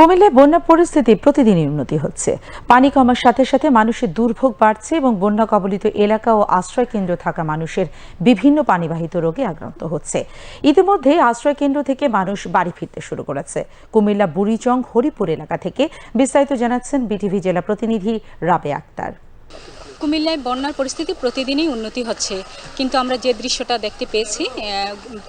কুমিল্লায় বন্যা পরিস্থিতি প্রতিদিনই উন্নতি হচ্ছে। পানি কমার সাথে সাথে মানুষের দুর্ভোগ বাড়ছে এবং বন্যা কবলিত এলাকা ও আশ্রয় কেন্দ্র থাকা মানুষের বিভিন্ন পানিবাহিত রোগে আক্রান্ত হচ্ছে। ইতিমধ্যে আশ্রয় কেন্দ্র থেকে মানুষ বাড়ি ফিরতে শুরু করেছে। কুমিল্লা বুড়িচং হরিপুর এলাকা থেকে বিস্তারিত জানাচ্ছেন বিটিভি জেলা প্রতিনিধি রাবে আক্তার। কুমিল্লায় বন্যার পরিস্থিতি প্রতিদিনই উন্নতি হচ্ছে। কিন্তু আমরা যে দৃশ্যটা দেখতে পেয়েছি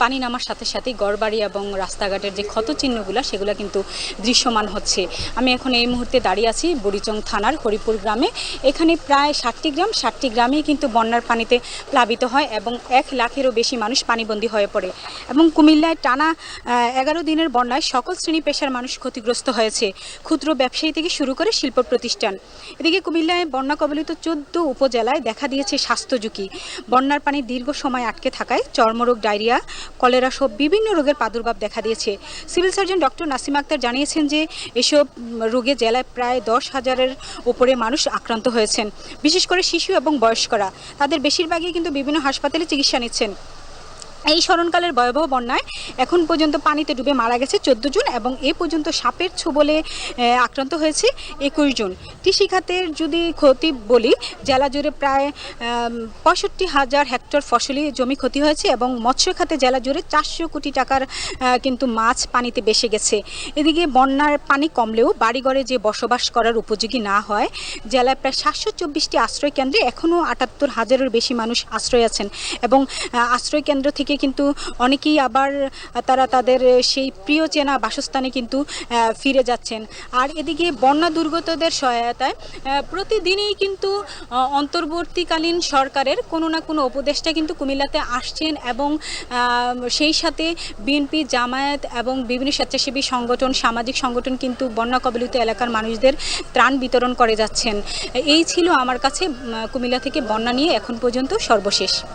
পানি নামার সাথে সাথেই গড়বাড়ি এবং রাস্তাঘাটের যে ক্ষত চিহ্নগুলো সেগুলো কিন্তু দৃশ্যমান হচ্ছে। আমি এখন এই মুহূর্তে দাঁড়িয়ে আছি বুড়িচং থানার হরিপুর গ্রামে। এখানে প্রায় ষাটটি গ্রাম, ষাটটি গ্রামেই কিন্তু বন্যার পানিতে প্লাবিত হয় এবং এক লাখেরও বেশি মানুষ পানিবন্দী হয়ে পড়ে। এবং কুমিল্লায় টানা এগারো দিনের বন্যায় সকল শ্রেণি পেশার মানুষ ক্ষতিগ্রস্ত হয়েছে। ক্ষুদ্র ব্যবসায়ী থেকে শুরু করে শিল্প প্রতিষ্ঠান। এদিকে কুমিল্লায় বন্যা কবলিত চোদ্দ উপজেলায় দেখা দিয়েছে স্বাস্থ্য ঝুঁকি। বন্যার পানি দীর্ঘ সময় আটকে থাকায় চর্মরোগ, ডায়রিয়া, কলেরা সহ বিভিন্ন রোগের প্রাদুর্ভাব দেখা দিয়েছে। Civil surgeon doctor Nasim Akhtar জানিয়েছেন যে, এসব রোগে জেলায় প্রায় দশ হাজারের উপরে মানুষ আক্রান্ত হয়েছেন। বিশেষ করে শিশু এবং বয়স্করা। তাদের বেশিরভাগই কিন্তু বিভিন্ন হাসপাতালে চিকিৎসা নিচ্ছেন। এই স্মরণকালের ভয়াবহ বন্যায় এখন পর্যন্ত পানিতে ডুবে মারা গেছে চোদ্দ জন এবং এ পর্যন্ত সাপের ছোবলে আক্রান্ত হয়েছে একুশ জন। কৃষি খাতের যদি ক্ষতি বলি জেলা জুড়ে প্রায় পঁয়ষট্টি হাজার হেক্টর ফসলি জমি ক্ষতি হয়েছে এবং মৎস্য খাতে জেলা জুড়ে চারশো কোটি টাকার কিন্তু মাছ পানিতে বেসে গেছে। এদিকে বন্যার পানি কমলেও বাড়িঘরে যে বসবাস করার উপযোগী না হয় জেলায় প্রায় সাতশো চব্বিশটি আশ্রয় কেন্দ্রে এখনও আটাত্তর হাজারের বেশি মানুষ আশ্রয় আছেন এবং আহ, আশ্রয় কেন্দ্র থেকে কিন্তু অনেকেই আবার তারা তাদের সেই প্রিয় চেনা বাসস্থানে কিন্তু ফিরে যাচ্ছেন। আর এদিকে বন্যা দুর্গতদের সহায়তায় প্রতিদিনই কিন্তু অন্তর্বর্তীকালীন সরকারের কোনো না কোনো উপদেষ্টা কিন্তু কুমিল্লাতে আসছেন এবং সেই সাথে বিএনপি, জামায়াত এবং বিভিন্ন স্বেচ্ছাসেবী সংগঠন, সামাজিক সংগঠন কিন্তু বন্যা কবলিত এলাকার মানুষদের ত্রাণ বিতরণ করে যাচ্ছেন। এই ছিল আমার কাছে কুমিল্লা থেকে বন্যা নিয়ে এখন পর্যন্ত সর্বশেষ।